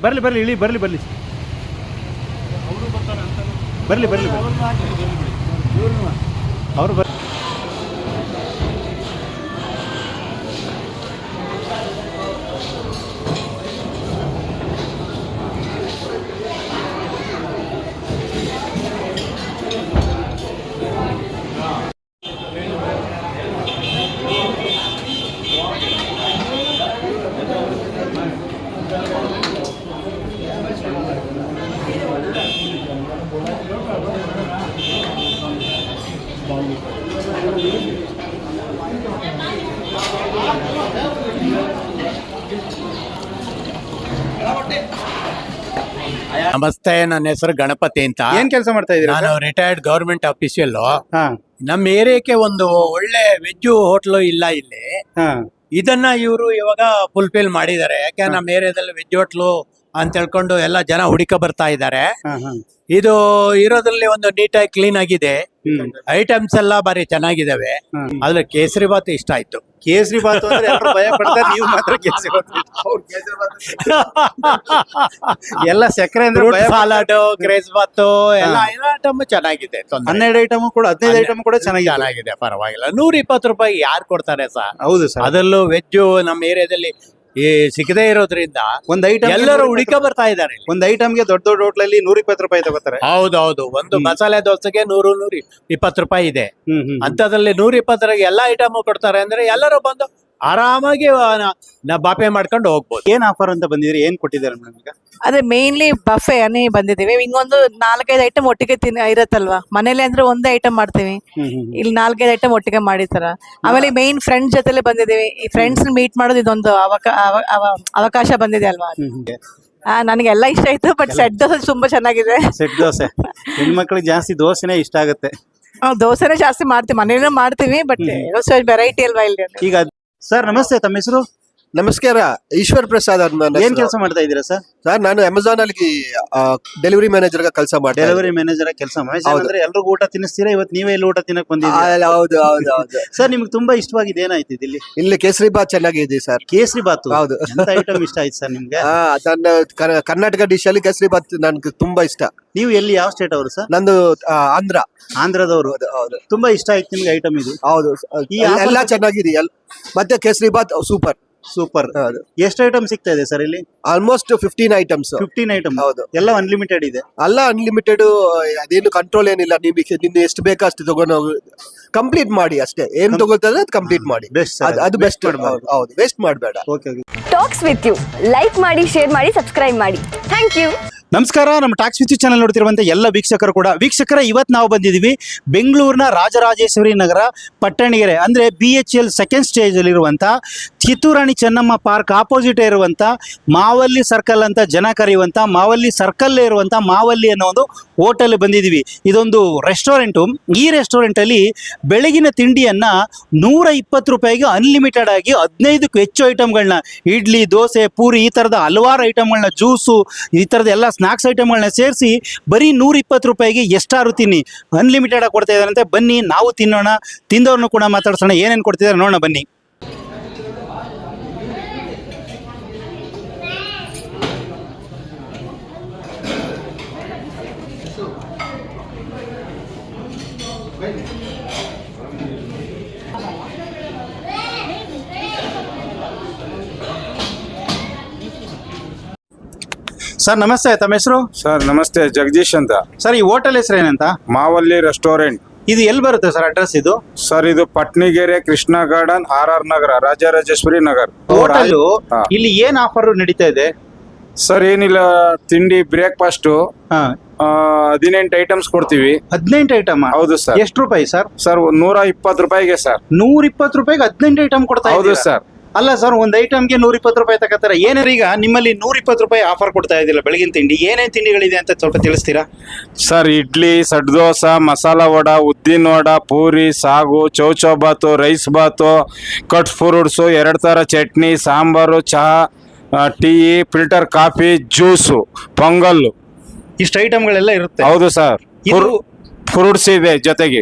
ಬರಲಿ ಬರಲಿ ಇಳಿ ಬರಲಿ ಬರಲಿ. ಬರಲಿ ಬರಲಿ ಅವರು ನಮಸ್ತೆ ನನ್ನ ಹೆಸರು ಗಣಪತಿ ಅಂತ. ಏನ್ ಕೆಲಸ ಮಾಡ್ತಾ ಇದ್ದೀರಾ ನಾನು ರಿಟೈರ್ಡ್ ಗವರ್ಮೆಂಟ್ ಆಫೀಸಿಯಲ್ ಹಾ. ನಮ್ಮ ಏರಿಯಾಕ್ಕೆ ಒಂದು ಒಳ್ಳೆ ವೆಜ್ ಹೋಟ್ಲು ಇಲ್ಲ ಇಲ್ಲಿ. ಹಾ. ಇದನ್ನ ಇವರು ಇವಾಗ ಫುಲ್ಫಿಲ್ ಮಾಡಿದ್ದಾರೆ. ಯಾಕೆ ನಮ್ಮ ಏರಿಯಾದಲ್ಲಿ ವೆಜ್ ಹೋಟ್ಲು ಅಂತ ಹೇಳ್ಕೊಂಡು ಎಲ್ಲ ಜನ ಹುಡುಕ ಬರ್ತಾ ಇದ್ದಾರೆ. ಇದು ಇರೋದ್ರಲ್ಲಿ ಒಂದು ನೀಟಾಗಿ ಕ್ಲೀನ್ ಆಗಿದೆ. ಐಟಮ್ಸ್ ಎಲ್ಲ ಬಾರಿ ಚೆನ್ನಾಗಿದಾವೆ. ಆದ್ರೆ ಕೇಸರಿ ಬಾತ್ ಇಷ್ಟ ಆಯ್ತು. ಕೇಸರಿ ಬಾತ್ ಭಯ ಪಡ್ತಾರೆ? ನೀವು ಮಾತ್ರ ಕೇಸರಿ ಬಾತ್ ಎಲ್ಲ ಸಕ್ಕರೆ ಅಂದ್ರೆ ಸಾಲಾಡ್ ಕ್ರೇಸ್ ಬಾತ್ ಎಲ್ಲ ಐಟಮ್ ಚೆನ್ನಾಗಿದೆ. ಹನ್ನೆರಡು ಐಟಮ್ ಕೂಡ ಹದಿನೈದು ಐಟಮ್ ಕೂಡ ಚೆನ್ನಾಗಿ ಚೆನ್ನಾಗಿದೆ ಪರವಾಗಿಲ್ಲ. ನೂರ ಇಪ್ಪತ್ತು ರೂಪಾಯಿ ಯಾರು ಕೊಡ್ತಾರೆ ಸರ್? ಹೌದು ಸರ್. ಅದರಲ್ಲೂ ವೆಜ್ ನಮ್ಮ ಏರಿಯಾದಲ್ಲಿ ಈ ಸಿಗದೇ ಇರೋದ್ರಿಂದ ಒಂದ್ ಐಟಮ್ ಎಲ್ಲರೂ ಹುಡುಕ ಬರ್ತಾ ಇದ್ದಾರೆ ಇಲ್ಲಿ. ಒಂದ್ ಐಟಮ್ಗೆ ದೊಡ್ಡ ದೊಡ್ಡ ಹೋಟ್ಲಲ್ಲಿ ನೂರ ಇಪ್ಪತ್ತು ರೂಪಾಯಿ ತಗೋತಾರೆ. ಹೌದೌದು. ಒಂದು ಮಸಾಲೆ ದೋಸೆಗೆ ನೂರು ನೂರ ಇಪ್ಪತ್ತು ರೂಪಾಯಿ ಇದೆ. ಹ್ಮ್ ಹ್ಮ್ ಅಂತದ್ರಲ್ಲಿ ನೂರ ಇಪ್ಪತ್ತರಾಗ ಎಲ್ಲಾ ಐಟಮ್ ಕೊಡ್ತಾರೆ ಅಂದ್ರೆ ಎಲ್ಲರೂ ಬಂದು ಆರಾಮಾಗಿ ಬಾಪೆ ಮಾಡ್ಕೊಂಡು ಹೋಗ್ಬೋದು. ಏನ್ ಆಫರ್ ಅಂತ ಬಂದಿದ್ರಿ? ಏನ್ ಕೊಟ್ಟಿದ್ದಾರೆ ಮೇಡಮ್ ಈಗ? ಅದೇ ಮೇನ್ಲಿ ಬಫೆ ಅನ್ನೇ ಬಂದಿದ್ದೀವಿ. ಹಿಂಗೊಂದು ನಾಲ್ಕೈದು ಐಟಮ್ ಒಟ್ಟಿಗೆ ತಿನ್ ಇರತ್ತಲ್ವಾ? ಮನೇಲಿ ಅಂದ್ರೆ ಒಂದೇ ಐಟಮ್ ಮಾಡ್ತೀವಿ. ಇಲ್ಲಿ ನಾಲ್ಕೈದು ಐಟಮ್ ಒಟ್ಟಿಗೆ ಮಾಡಿರ್ತಾರ. ಆಮೇಲೆ ಮೇನ್ ಫ್ರೆಂಡ್ಸ್ ಜೊತೆಲೆ ಬಂದಿದ್ದೀವಿ. ಈ ಫ್ರೆಂಡ್ಸ್ ಮೀಟ್ ಮಾಡೋದು ಇದೊಂದು ಅವಕ- ಅವ- ಅವ- ಅವಕಾಶ ಬಂದಿದೆ ಅಲ್ವಾ? ಆ, ನನಗೆಲ್ಲ ಇಷ್ಟ ಆಯ್ತು ಬಟ್ ಸೆಟ್ ದೋಸೆ ತುಂಬಾ ಚೆನ್ನಾಗಿದೆ. ಸೆಟ್ ದೋಸೆ. ಹೆಣ್ಮಕ್ಳಿಗೆ ಜಾಸ್ತಿ ದೋಸೆನೇ ಇಷ್ಟ ಆಗುತ್ತೆ. ಆ, ದೋಸೆನೇ ಜಾಸ್ತಿ ಮಾಡ್ತೀವಿ. ಮನೇಲೂ ಮಾಡ್ತೀವಿ ಬಟ್ ವೆರೈಟಿ ಅಲ್ವಾ ಇಲ್ಲಿ? ಈಗ ಸರ್ ನಮಸ್ತೆ ತಮ್ಮ ಹೆಸರು? ನಮಸ್ಕಾರ ಈಶ್ವರ್ ಪ್ರಸಾದ್ ಅಂತ ಏನ್ ಕೆಲಸ ಮಾಡ್ತಾ ಇದ್ದೀರಾ ಸರ್? ಸರ್ ನಾನು ಅಮೆಝಾನ್ ಅಲ್ಲಿ ಡೆಲಿವರಿ ಮ್ಯಾನೇಜರ್ ಕೆಲಸ ಮಾಡಿ ಡೆಲಿವರಿ ಮ್ಯಾನೇಜರ್ ಕೆಲಸ ಮಾಡಿ. ಅಂದ್ರೆ ಎಲ್ರಿಗೂ ಊಟ ತಿನ್ನಿಸ್ತೀರಾ? ಇವತ್ತು ನೀವೇ ಇಲ್ಲಿ ಊಟ ತಿನ್ನಕ್. ಬಂದಿದ್ದೀರಾ? ಹೌದು ಹೌದು ಹೌದು. ಸರ್ ನಿಮ್ಗೆ ತುಂಬಾ ಇಷ್ಟವಾಗಿದೆ ಏನಾಯ್ತು ಇಲ್ಲಿ? ಇಲ್ಲಿ ಕೇಸರಿ ಬಾತ್ ಚೆನ್ನಾಗಿದೆ ಸರ್. ಕೇಸರಿ ಬಾತ್ ಹೌದು. ಎಂತ ಐಟಮ್ ಇಷ್ಟ ಆಯ್ತು ಸರ್ ನಿಮ್ಗೆ? ನನ್ನ ಕರ್ನಾಟಕ ಡಿಶ್ ಅಲ್ಲಿ ಕೇಸರಿ ಬಾತ್ ನನ್ಗೆ ತುಂಬಾ ಇಷ್ಟ. ನೀವು ಎಲ್ಲಿ ಯಾವ ಸ್ಟೇಟ್ ಅವರು ಸರ್? ನಂದು ಆಂಧ್ರ. ಆಂಧ್ರದವರು. ಹೌದು ತುಂಬಾ ಇಷ್ಟ ಆಯ್ತು ನಿಮ್ಗೆ ಐಟಮ್ ಇದು. ಹೌದು ಎಲ್ಲ- ಚೆನ್ನಾಗಿದೆ. ಮತ್ತೆ ಕೇಸರಿ ಬಾತ್ ಸೂಪರ್. ಸೂಪರ್ ಹೌದು. ಎಷ್ಟು ಐಟಮ್ ಸಿಗ್ತಾ ಇದೆ ಸರ್ ಇಲ್ಲಿ? Almost fifteen items fifteen item ಹೌದು. ಎಲ್ಲ ಅನ್ಲಿಮಿಟೆಡ್ ಇದೆ. ಅಲ್ಲ ಅನ್ಲಿಮಿಟೆಡ್ ಅದೇನು ಕಂಟ್ರೋಲ್ ಏನಿಲ್ಲ. ನಿಮಗೆ ನಿನ್ನ ಎಷ್ಟು ಬೇಕೋ ಅಷ್ಟು ತಗೊಂಡು ಕಂಪ್ಲೀಟ್ ಮಾಡಿ ಅಷ್ಟೇ. ಏನ್ ತಗೋತದೆ ತಗೊಳ್ತಾರೆ ಅದು ಕಂಪ್ಲೀಟ್ ಮಾಡಿ. ಬೆಸ್ಟ್ ಅದು ಅದು ಬೆಸ್ಟ್ ಹೌದು ವೇಸ್ಟ್ ಮಾಡಬೇಡ. Okay talks with you like ಮಾಡಿ ಶೇರ್ ಮಾಡಿ ಸಬ್ಸ್ಕ್ರೈಬ್ ಮಾಡಿ. ಥ್ಯಾಂಕ್ ಯು ನಮಸ್ಕಾರ ನಮ್ಮ ಟಾಕ್ಸ್ ವಿದ್ಯುತ್ ಚಾನಲ್ ನೋಡ್ತಿರುವಂತ ಎಲ್ಲ ವೀಕ್ಷಕರು ಕೂಡ. ವೀಕ್ಷಕರ ಇವತ್ತು ನಾವು ಬಂದಿದ್ದೀವಿ ಬೆಂಗಳೂರಿನ ರಾಜರಾಜೇಶ್ವರಿ ನಗರ ಪಟ್ಟಣಗೆರೆ ಅಂದ್ರೆ B H L second stage ಅಲ್ಲಿರುವಂತ ಕಿತ್ತೂರಾಣಿ ಚೆನ್ನಮ್ಮ ಪಾರ್ಕ್ ಆಪೋಸಿಟ್ ಇರುವಂತ ಮಾವಲ್ಲಿ ಸರ್ಕಲ್ ಅಂತ ಜನ ಕರೆಯುವಂತ, ಮಾವಲ್ಲಿ ಸರ್ಕಲ್ ಇರುವಂತ ಮಾವಲ್ಲಿ ಅನ್ನೋ ಒಂದು ಹೋಟೆಲ್ ಬಂದಿದ್ದೀವಿ. ಇದೊಂದು ರೆಸ್ಟೋರೆಂಟು ಈ ರೆಸ್ಟೋರೆಂಟ್ ಅಲ್ಲಿ ಬೆಳಗಿನ ತಿಂಡಿಯನ್ನ ನೂರ ಇಪ್ಪತ್ತು ರೂಪಾಯಿಗೆ ಅನ್ಲಿಮಿಟೆಡ್ ಆಗಿ ಹದಿನೈದಕ್ಕೂ ಹೆಚ್ಚು ಐಟಮ್ಗಳನ್ನ ಇಡ್ಲಿ, ದೋಸೆ, ಪೂರಿ ಈ ಥರದ ಹಲವಾರು ಐಟಮ್ಗಳನ್ನ ಜ್ಯೂಸು ಈ ತರದ ಎಲ್ಲ ಸ್ನಾಕ್ಸ್ ಐಟಮ್ಗಳನ್ನ ಸೇರಿಸಿ ಬರೀ ನೂರ ರೂಪಾಯಿಗೆ ಎಷ್ಟಾರು ತಿನ್ನಿ. ಅನ್ಲಿಮಿಟೆಡ್ ಆಗಿ ಕೊಡ್ತಾ ಇದ್ದಾರಂತೆ ಬನ್ನಿ, ನಾವು ತಿನ್ನೋಣ, ತಿಂದವ್ರನ್ನು ಕೂಡ ಮಾತಾಡ್ಸೋಣ, ಏನೇನು ಕೊಡ್ತಿದ್ದಾರೆ ನೋಡೋಣ, ಬನ್ನಿ. ಸರ್ ನಮಸ್ತೆ ತಮ್ಮ ಹೆಸರು? ಸರ್ ನಮಸ್ತೆ ಜಗದೀಶ್ ಅಂತ. ಸರ್ ಈ ಹೋಟೆಲ್ ಹೆಸರು ಏನಂತ? ಮಾವಲ್ಲಿ ರೆಸ್ಟೋರೆಂಟ್. ಇದು ಎಲ್ಲಿ ಬರುತ್ತೆ ಸರ್ ಅಡ್ರೆಸ್ ಇದು? ಸರ್ ಇದು Pattanagere Krishna garden R R Nagar Rajarajeshwari Nagar. Hotel ಹಾ. ಇಲ್ಲಿ ಏನ್ ಆಫರ್ ನಡೀತಾ ಇದೆ? ಸರ್ ಏನಿಲ್ಲ ತಿಂಡಿ ಬ್ರೇಕ್ಫಾಸ್ಟ್ ಹಾ. ಹದಿನೆಂಟು ಐಟಮ್ಸ್ ಕೊಡ್ತೀವಿ. ಹದಿನೆಂಟು ಐಟಮ್ ಹೌದು ಸರ್. ಎಷ್ಟು ರೂಪಾಯಿ ಸರ್? ಸರ್ ನೂರ ಇಪ್ಪತ್ತು ರೂಪಾಯಿಗೆ ಸರ್. ನೂರ ಇಪ್ಪತ್ತು ರೂಪಾಯಿಗೆ ಹದಿನೆಂಟು ಐಟಮ್ ಕೊಡ್ತಾ ಹೌದು? ಸರ್. ಅಲ್ಲ ಸರ್ ಒಂದು ಐಟಮ್ಗೆ ನೂರ ಇಪ್ಪತ್ತು ರೂಪಾಯಿ ತಗೋತಾರೆ. ಏನಾರ ಈಗ ನಿಮ್ಮಲ್ಲಿ ನೂರ ಇಪ್ಪತ್ತು ರೂಪಾಯಿ ಆಫರ್ ಕೊಡ್ತಾ ಇದ್ದಿಲ್ಲ ಬೆಳಗಿನ ತಿಂಡಿ? ಏನೇನು ತಿಂಡಿಗಳಿದೆ ಅಂತ ಸ್ವಲ್ಪ ತಿಳಿಸ್ತೀರಾ? ಸರ್ ಇಡ್ಲಿ ಸಡ್ ದೋಸೆ ಮಸಾಲ ವಡ ಉದ್ದಿನ vada puri sagu chow chow bath rice bath cut fruits ಎರಡು ಥರ ಚಟ್ನಿ ಸಾಂಬಾರು ಚಹಾ tea filter coffee juice pongal. ಇಷ್ಟು ಐಟಮ್ಗಳೆಲ್ಲ ಇರುತ್ತೆ. ಹೌದು ಸರ್. ಇದು ಫ್ರೂಟ್ಸ್ ಇದೆ ಜೊತೆಗೆ.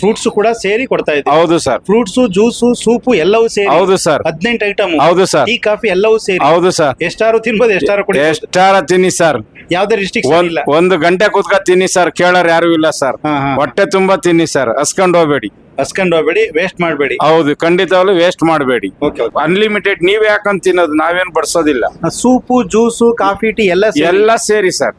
ಫ್ರೂಟ್ಸ್ ಕೂಡ ಸೇರಿ ಕೊಡ್ತಾ ಇದೆ ಹೌದು ಸರ್. ಫ್ರೂಟ್ಸ್ ಜ್ಯೂಸು ಸೂಪ್ ಎಲ್ಲವೂ ಸೇರಿ. ಹೌದು ಸರ್. ಹದಿನೆಂಟು ಐಟಮ್ ಹೌದು ಸರ್. ಟೀ ಕಾಫಿ ಎಲ್ಲವೂ ಸೇರಿ. ಹೌದು ಸರ್. ಎಷ್ಟಾರು ತಿನ್ಬೋದು ಎಷ್ಟಾರು ಕುಡಿ ಎಷ್ಟಾರ ತಿನ್ನಿ ಸರ್. ಯಾವ್ದೇ ರಿಸ್ಟ್ರಿಕ್ಷನ್ ಇಲ್ಲ. ಒಂದು ಗಂಟೆ ಕೂತ್ಕೊಂಡು ತಿನ್ನಿ ಸರ್. ಕೇಳೋರು ಯಾರು ಇಲ್ಲ ಸರ್. ಹೊಟ್ಟೆ ತುಂಬಾ ತಿನ್ನಿ ಸರ್. ಹಸ್ಕೊಂಡು ಹೋಗ್ಬೇಡಿ. ಹಸ್ಕೊಂಡು ಹೋಗ್ಬೇಡಿ ವೇಸ್ಟ್ ಮಾಡಬೇಡಿ. ಹೌದು ಖಂಡಿತವಾಗ್ಲೂ ವೇಸ್ಟ್ ಮಾಡಬೇಡಿ. ಓಕೆ ಅನ್ಲಿಮಿಟೆಡ್ ನೀವ್ ಯಾಕಂತ ತಿನ್ನೋದು? ನಾವೇನ್ ಬಡ್ಸೋದಿಲ್ಲ. ಸೂಪು ಜ್ಯೂಸು ಕಾಫಿ ಟೀ ಎಲ್ಲ ಸೇರಿ. ಎಲ್ಲ ಸೇರಿ ಸರ್.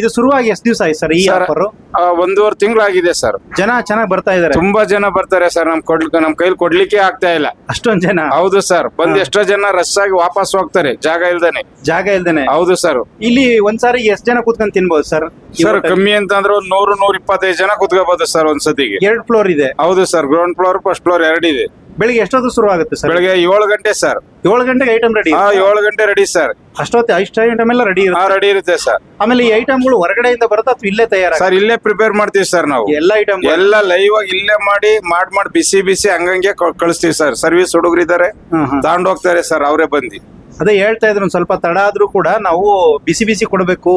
ಇದು ಶುರುವಾಗಿ ಎಷ್ಟು ದಿವಸ ಆಯ್ತು ಸರ್ ಈ ಆಫರ್ ಆ, ಒಂದೂವರೆ ತಿಂಗಳಾಗಿದೆ ಸರ್. ಜನ ಚೆನ್ನಾಗಿ ಬರ್ತಾ ಇದಾರೆ? ತುಂಬಾ ಜನ ಬರ್ತಾರೆ ಸರ್. ನಮ್ ಕೊಡ್ಲಿಕ್ಕೆ ನಮ್ ಕೈಲಿ ಕೊಡ್ಲಿಕ್ಕೆ ಆಗ್ತಾ ಇಲ್ಲ. ಅಷ್ಟೊಂದ್ ಜನ? ಹೌದು ಸರ್. ಬಂದ್ ಹಾ. ಎಷ್ಟೋ ಜನ ರಶ್ ಆಗಿ ವಾಪಸ್ ಹೋಗ್ತಾರೆ. ಜಾಗ ಇಲ್ದೇನೆ. ಜಾಗ ಇಲ್ದೇನೆ? ಹೌದು ಸರ್. ಇಲ್ಲಿ ಒಂದ್ಸಾರಿ ಎಷ್ಟ್ ಜನ ಕೂತ್ಕೊಂಡ್ ತಿನ್ಬೋದು ಸರ್? ಸರ್ ಕಮ್ಮಿ ಅಂತ ಅಂದ್ರೆ ಒಂದ್ ನೂರು ನೂರ ಇಪ್ಪತ್ತೈದು ಜನ ಕುತ್ಕೋಬಹುದು ಸರ್ ಒಂದ್ ಸತಿಗೆ ಎರಡ್ ಫ್ಲೋರ್ ಇದೆ. ಹೌದು ಸರ್. ಗ್ರೌಂಡ್ ಫ್ಲೋರ್ ಫಸ್ಟ್ ಫ್ಲೋರ್ ಎರಡಿದೆ ಬೆಳಿಗ್ಗೆ ಎಷ್ಟೊತ್ತು ಶುರು ಆಗುತ್ತೆ ಸರ್? ಬೆಳಗ್ಗೆ ಏಳು ಗಂಟೆ ಸರ್. ಏಳು ಗಂಟೆಗೆ ಐಟಮ್ ರೆಡಿ ಹಾ ಏಳು ಗಂಟೆ ರೆಡಿ ಸರ್. ಅಷ್ಟೊತ್ತು ಅಷ್ಟು ಐಟಮ್ ಎಲ್ಲ ರೆಡಿ ಹಾ ಇರುತ್ತೆ ರೆಡಿ ಇರುತ್ತೆ ಸರ್. ಆಮೇಲೆ ಈ ಐಟಮ್ಗಳು ಹೊರಗಡೆಯಿಂದ ಬರುತ್ತಾ ಅಥವಾ ಇಲ್ಲೇ ತಯಾರ ಸರ್ ಇಲ್ಲೇ ಪ್ರಿಪೇರ್ ಮಾಡ್ತೀವಿ ಸರ್ ನಾವು. ಎಲ್ಲ ಐಟಮ್ ಎಲ್ಲ ಲೈವ್ ಆಗಿ ಇಲ್ಲೇ ಮಾಡಿ ಮಾಡ್ ಮಾಡಿ ಬಿಸಿ ಬಿಸಿ ಹಂಗಂಗೆ ಕ- ಕಳಿಸ್ತೀವಿ ಸರ್. ಸರ್ವಿಸ್ ಹುಡುಗರಿದ್ದಾರೆ ತಗೊಂಡ್ ಹೋಗ್ತಾರೆ ಸರ್ ಅವರೇ ಬಂದು. ಅದೇ ಹೇಳ್ತಾ ಇದ್ರು ಒಂದ್ ಸ್ವಲ್ಪ ತಡ ಆದ್ರೂ ಕೂಡ ನಾವು ಬಿಸಿ ಬಿಸಿ ಕೊಡ್ಬೇಕು.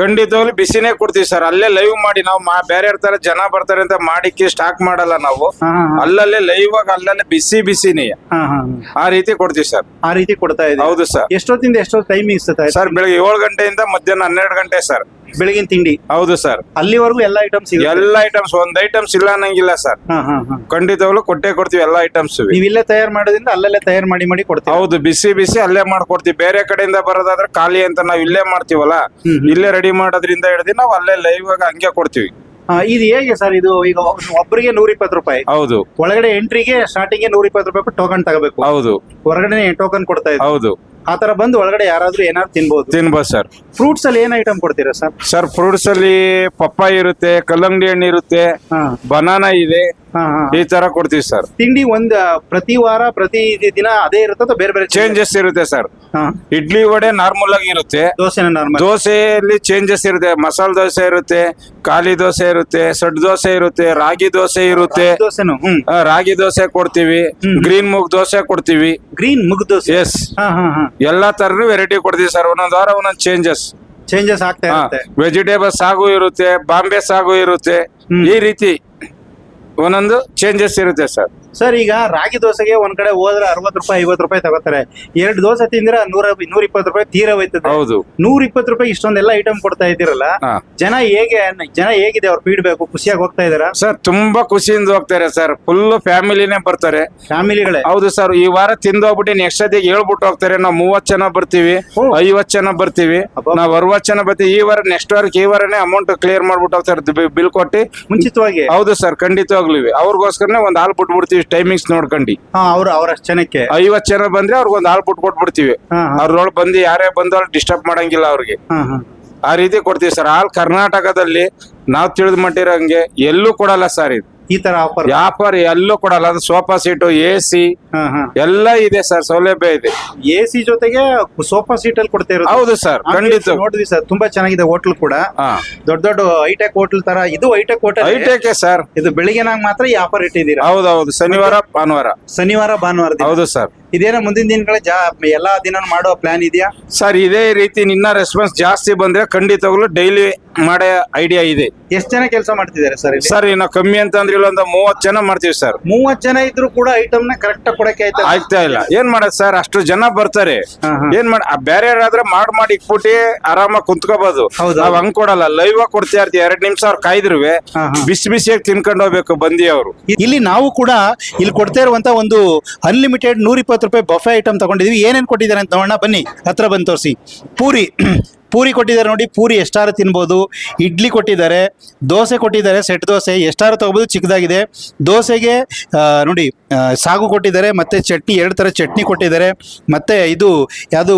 ಖಂಡಿತವಾಗ್ಲೂ ಬಿಸಿನೇ ಕೊಡ್ತೀವಿ ಸರ್. ಅಲ್ಲೇ ಲೈವ್ ಮಾಡಿ ನಾವು ಬೇರೆ ತರ ಜನ ಬರ್ತಾರೆ ಅಂತ ಮಾಡಿಕ್ಕೆ ಸ್ಟಾಕ್ ಮಾಡಲ್ಲ ನಾವು. ಅಲ್ಲಲ್ಲೇ ಲೈವ್ ಆಗಿ ಅಲ್ಲಲ್ಲೇ ಬಿಸಿ ಬಿಸಿನೇ. ಆ ರೀತಿ ಕೊಡ್ತೀವಿ ಸರ್. ಆ ರೀತಿ ಕೊಡ್ತಾ ಇದೆ ಹೌದು ಸರ್. ಎಷ್ಟೊತ್ತಿಂದ ಎಷ್ಟೊತ್ತು ಟೈಮಿಂಗ್ ಸರ್ ಬೆಳಗ್ಗೆ ಏಳು ಗಂಟೆಯಿಂದ ಮಧ್ಯಾಹ್ನ ಹನ್ನೆರಡು ಗಂಟೆ ಸರ್. ಬೆಳಗಿನ ತಿಂಡಿ? ಹೌದು ಸರ್. ಅಲ್ಲಿವರೆಗೂ ಎಲ್ಲ ಐಟಮ್ಸ್ ಎಲ್ಲ ಐಟಮ್ಸ್ ಒಂದ್ ಐಟಮ್ಸ್ ಇಲ್ಲ ಅನ್ನಂಗಿಲ್ಲ ಸರ್. ಹಾ ಹಾ ಹಾ. ಖಂಡಿತವಾಗ್ಲೂ ಕೊಟ್ಟೆ ಕೊಡ್ತೀವಿ ಎಲ್ಲ ಐಟಮ್ಸ್ ನೀವು ಇಲ್ಲೇ ತಯಾರು ಮಾಡೋದ್ರಿಂದ ಅಲ್ಲಲ್ಲೇ ತಯಾರು ಮಾಡಿ ಮಾಡಿ ಕೊಡ್ತೀವಿ ಹೌದು ಬಿಸಿ ಬಿಸಿ ಅಲ್ಲೇ ಮಾಡ್ಕೊಡ್ತೀವಿ. ಬೇರೆ ಕಡೆಯಿಂದ ಬರೋದಾದ್ರೆ ಖಾಲಿ ಅಂತ ನಾವ್ ಇಲ್ಲೇ ಮಾಡ್ತೀವಲ್ಲ. ಇಲ್ಲೇ ರೆಡಿ ಮಾಡೋದ್ರಿಂದ ಹಿಡಿದು ನಾವು ಅಲ್ಲೇ ಲೈವ್ ಆಗಿ ಹಂಗೆ ಕೊಡ್ತೀವಿ. ಇದು ಹೇಗೆ ಸರ್ ಇದು? ಈಗ ಒಬ್ಬರಿಗೆ ನೂರ ಇಪ್ಪತ್ತು ರೂಪಾಯಿ. ಹೌದು. ಒಳಗಡೆ ಎಂಟ್ರಿಗೆ ಸ್ಟಾರ್ಟಿಂಗ್ ನೂರ ಇಪ್ಪತ್ತು ರೂಪಾಯಿ ಟೋಕನ್ ತಗೋಬೇಕು. ಹೌದು. ಹೊರಗಡೆ ಟೋಕನ್ ಕೊಡ್ತಾ ಇದ್ದಾರೆ ಹೌದು. ಆತರ ತರ ಬಂದು ಒಳಗಡೆ ಯಾರಾದ್ರೂ ಏನಾದ್ರು ತಿನ್ಬೋದು. ತಿನ್ಬೋದು ಸರ್. ಫ್ರೂಟ್ಸ್ ಅಲ್ಲಿ ಏನ್ ಐಟಮ್ ಕೊಡ್ತೀರಾ ಸರ್ ಸರ್ ಫ್ರೂಟ್ಸ್ ಅಲ್ಲಿ ಪಪ್ಪಾಯಿ ಇರುತ್ತೆ ಕಲ್ಲಂಗಡಿ ಹಣ್ಣು ಇರುತ್ತೆ ಹಾ. ಬನಾನಾ ಇದೆ ಹಾ ಹಾ. ಈ ತರ ಕೊಡ್ತೀವಿ ಸರ್ ತಿಂಡಿ ಒಂದ್ ಪ್ರತಿ ವಾರ ಪ್ರತಿ ದಿನ ಅದೇ ಇರುತ್ತೆ ಅಥವಾ ಬೇರೆ ಬೇರೆ ಚೇಂಜಸ್ ಇರುತ್ತೆ ಸರ್ ಹಾ. ಇಡ್ಲಿ ವಡೆ ನಾರ್ಮಲ್ ಆಗಿ ಇರುತ್ತೆ. ದೋಸೆನ ನಾರ್ಮಲ್ ದೋಸೆಯಲ್ಲಿ ಚೇಂಜಸ್ ಇರುತ್ತೆ. ಮಸಾಲ ದೋಸೆ ಇರುತ್ತೆ ಖಾಲಿ ದೋಸೆ ಇರುತ್ತೆ ಸಡ್ ದೋಸೆ ಇರುತ್ತೆ ರಾಗಿ ದೋಸೆ ಇರುತ್ತೆ. ದೋಸೆನು? ಹ್ಮ್. ಆ, ರಾಗಿ ದೋಸೆ ಕೊಡ್ತೀವಿ ಗ್ರೀನ್ ಮೂಗ್ ದೋಸೆ ಕೊಡ್ತೀವಿ. ಗ್ರೀನ್ ಮುಗ್ ದೋಸೆ? ಎಸ್ ಹಾ ಹಾ ಹಾ. ಎಲ್ಲಾ ತರನು ವೆರೈಟಿ ಕೊಡ್ತೀವಿ ಸರ್ ಒಂದೊಂದ್ ವಾರ ಒಂದೊಂದ್ ಚೇಂಜಸ್ ಚೇಂಜಸ್ ಆಗ್ತಾ ಇರುತ್ತೆ. ವೆಜಿಟೇಬಲ್ ಸಾಗು ಇರುತ್ತೆ ಬಾಂಬೆ ಸಾಗು ಇರುತ್ತೆ ಈ ರೀತಿ ಒಂದೊಂದು ಚೇಂಜಸ್ ಇರುತ್ತೆ ಸರ್. ಸರ್ ಈಗ ರಾಗಿ ದೋಸೆಗೆ ಒಂದ್ ಕಡೆ ಹೋದ್ರೆ ಅರವತ್ತು ರೂಪಾಯಿ ಐವತ್ತು ರೂಪಾಯಿ ತಗೋತಾರೆ. ಎರಡು ದೋಸೆ ತಿಂದ್ರೆ ನೂರ ನೂರ ಇಪ್ಪತ್ತು ರೂಪಾಯಿ ತೀರ ಹೋಯ್ತದೆ. ಹೌದು. ನೂರ ಇಪ್ಪತ್ತು ರೂಪಾಯಿ ಇಷ್ಟೊಂದೆಲ್ಲ ಐಟಮ್ ಕೊಡ್ತಾ ಇದ್ದೀರಲ್ಲ ಹಾ. ಜನ ಹೇಗೆ ಜನ ಹೇಗಿದೆ ಅವ್ರ ಬೇಕು ಖುಷಿಯಾಗಿ ಹೋಗ್ತಾ ಇದಾರ ಸರ್ ತುಂಬಾ ಖುಷಿಯಿಂದ ಹೋಗ್ತಾರೆ ಸರ್ ಫುಲ್ ಫ್ಯಾಮಿಲಿನೇ ಬರ್ತಾರೆ. ಫ್ಯಾಮಿಲಿಗಳೇ ಹೌದು ಸರ್ ಈ ವಾರ ತಿಂದೋಗ್ಬಿಟ್ಟು ನೆಕ್ಸ್ಟ್ ಸತಿಗೆ ಹೇಳ್ಬಿಟ್ಟು ಹೋಗ್ತಾರೆ. ನಾವು ಮೂವತ್ ಜನ ಬರ್ತೀವಿ ಓ. ಐವತ್ ಜನ ಬರ್ತೀವಿ. ನಾವು ನಾವ್ ಅರವತ್ ಜನ ಬರ್ತೀವಿ. ಈ ವಾರ ನೆಕ್ಸ್ಟ್ ವಾರ ಈ ವಾರನೇ ಅಮೌಂಟ್ ಕ್ಲಿಯರ್ ಮಾಡ್ಬಿಟ್ಟು ಹೋಗ್ತಾರೆ ಬಿಲ್ ಕೊಟ್ಟು. ಮುಂಚಿತವಾಗಿ? ಹೌದು ಸರ್ ಖಂಡಿತವಾಗ್ಲೂ ಅವ್ರಿಗೋಸ್ಕರನೇ ಒಂದ್ ಹಾಲ್ ಬಿಟ್ಬಿಡ್ತೀವಿ. ಟೈಮಿಂಗ್ಸ್ ನೋಡ್ಕೊಂಡು. ಅವ್ರು ಅವ್ರ ಅಷ್ಟ್ ಜನಕ್ಕೆ ಐವತ್ ಜನ ಬಂದ್ರೆ ಅವ್ರಿಗೆ ಒಂದ್ ಹಾಳು ಬಿಟ್ಟು ಕೊಟ್ಬಿಡ್ತೀವಿ. ಹಾ ಹಾ. ಅವ್ರೊಳಗೆ ಬಂದು ಯಾರೇ ಬಂದು ಡಿಸ್ಟರ್ಬ್ ಮಾಡಂಗಿಲ್ಲ ಅವ್ರಿಗೆ. ಹಾ ಹಾ. ಆ ರೀತಿ ಕೊಡ್ತೀವಿ ಸರ್. ಆಲ್ ಕರ್ನಾಟಕದಲ್ಲಿ ನಾವ್ ತಿಳಿದ್ ಮಟ್ಟಿರಂಗೆ ಎಲ್ಲೂ ಕೊಡಲ್ಲ ಸರ್ ಇದು. ಈ ತರ ಆಫರ್ ವ್ಯಾಪಾರ ಎಲ್ಲೂ ಕೊಡಲ್ಲ. ಅದು ಸೋಫಾ ಸೀಟು ಎ ಸಿ ಎಲ್ಲ ಇದೆ ಸರ್ ಸೌಲಭ್ಯ ಇದೆ. ಎ ಸಿ ಜೊತೆಗೆ ಸೋಫಾ ಸೀಟ್ ಅಲ್ಲಿ ಕೊಡ್ತಾ ಇರೋದು? ಹೌದು ಸರ್ ಖಂಡಿತ. ನೋಡಿದ್ವಿ ಸರ್ ತುಂಬಾ ಚೆನ್ನಾಗಿದೆ ಹೋಟ್ಲ್ ಕೂಡ. ದೊಡ್ಡ ದೊಡ್ಡ ಹೈಟೆಕ್ ಹೋಟ್ಲ್ ತರ ಇದು ಹೈಟೆಕ್ ಹೋಟೆಲ್ ಹೈಟೆಕ್ ಸರ್. ಇದು ಬೆಳಿಗ್ಗೆನಾಗ ಮಾತ್ರ ಈ ಆಫರ್ ಇಟ್ಟಿದ್ದೀರಾ? ಹೌದೌದು ಶನಿವಾರ ಭಾನುವಾರ. ಶನಿವಾರ ಭಾನುವಾರ. ಹೌದು ಸರ್. ಇದೇನೋ ಮುಂದಿನ ದಿನಗಳ ಜಾ ಎಲ್ಲಾ ದಿನ ಮಾಡೋ ಪ್ಲಾನ್ ಇದೆಯಾ? ಸರ್ ಇದೇ ರೀತಿ ನಿನ್ನ ರೆಸ್ಪಾನ್ಸ್ ಜಾಸ್ತಿ ಬಂದ್ರೆ ಖಂಡಿತವಾಗ್ಲೂ ಡೈಲಿ ಮಾಡೋ ಐಡಿಯಾ ಇದೆ. ಎಷ್ಟು ಜನ ಕೆಲಸ ಮಾಡ್ತಿದ್ದಾರೆ ಸರ್ ಇಲ್ಲಿ? ಸರ್ ಇನ್ನು ಕಮ್ಮಿ ಅಂತ ಅಂದ್ರೆ ಇಲ್ಲ ಒಂದು ಮೂವತ್ತು ಜನ ಮಾಡ್ತೀವಿ ಸರ್. ಮೂವತ್ ಜನ ಇದ್ರು ಕೂಡ ಐಟಮ್ನ ಕರೆಕ್ಟ್ ಕೊಡಕ್ಕೆ ಆಯ್ತಾ? ಆಗ್ತಾ ಇಲ್ಲ. ಏನ್ ಮಾಡೋದು ಸರ್ ಅಷ್ಟು ಜನ ಬರ್ತಾರೆ. ಹಾ, ಹಾ. ಏನ್ ಮಾಡ ಬೇರೆ ಯಾರಾದ್ರೆ ಮಾಡ್ ಮಾಡಿ ಇಟ್ಬಿಟ್ಟು ಆರಾಮಾಗಿ ಕುಂತ್ಕೋಬಹುದು ಹೌದು. ನಾವ್ ಹಂಗ್ ಕೊಡಲ್ಲ. ಲೈವ್ ಆಗಿ ಕೊಡ್ತಾ ಇರ್ತೀವಿ. ಎರಡ್ ನಿಮಿಷ ಅವ್ರು ಕಾಯ್ದಿರುವೆ. ಹಾ, ಹಾ. ಬಿಸಿ ಬಿಸಿಯಾಗಿ ತಿನ್ಕೊಂಡು ಹೋಗ್ಬೇಕು ಬಂದಿ ಅವರು ಇಲ್ಲಿ ನಾವು ಕೂಡ ಇಲ್ಲಿ ಕೊಡ್ತಾ ಇರುವಂತ ಒಂದು ಅನ್ಲಿಮಿಟೆಡ್ ನೂರ ರೂಪಾಯಿ ಬಫೆ ಐಟಮ್ ತಗೊಂಡಿದ್ವಿ. ಏನೇನು ಕೊಟ್ಟಿದ್ದಾರೆ ಅಂತ ನೋಡೋಣ. ಬನ್ನಿ ಹತ್ರ ಬಂದು ತೋರಿಸಿ. ಪೂರಿ ಪೂರಿ ಕೊಟ್ಟಿದ್ದಾರೆ ನೋಡಿ, ಪೂರಿ ಎಷ್ಟಾರು ತಿನ್ಬೋದು, ಇಡ್ಲಿ ಕೊಟ್ಟಿದ್ದಾರೆ, ದೋಸೆ ಕೊಟ್ಟಿದ್ದಾರೆ, ಸೆಟ್ ದೋಸೆ, ಎಷ್ಟಾರು ತಗೋಬೋದು, ಚಿಕ್ಕದಾಗಿದೆ. ದೋಸೆಗೆ ನೋಡಿ ಸಾಗು ಕೊಟ್ಟಿದ್ದಾರೆ, ಮತ್ತು ಚಟ್ನಿ, ಎರಡು ಥರ ಚಟ್ನಿ ಕೊಟ್ಟಿದ್ದಾರೆ, ಮತ್ತು ಇದು ಯಾವುದು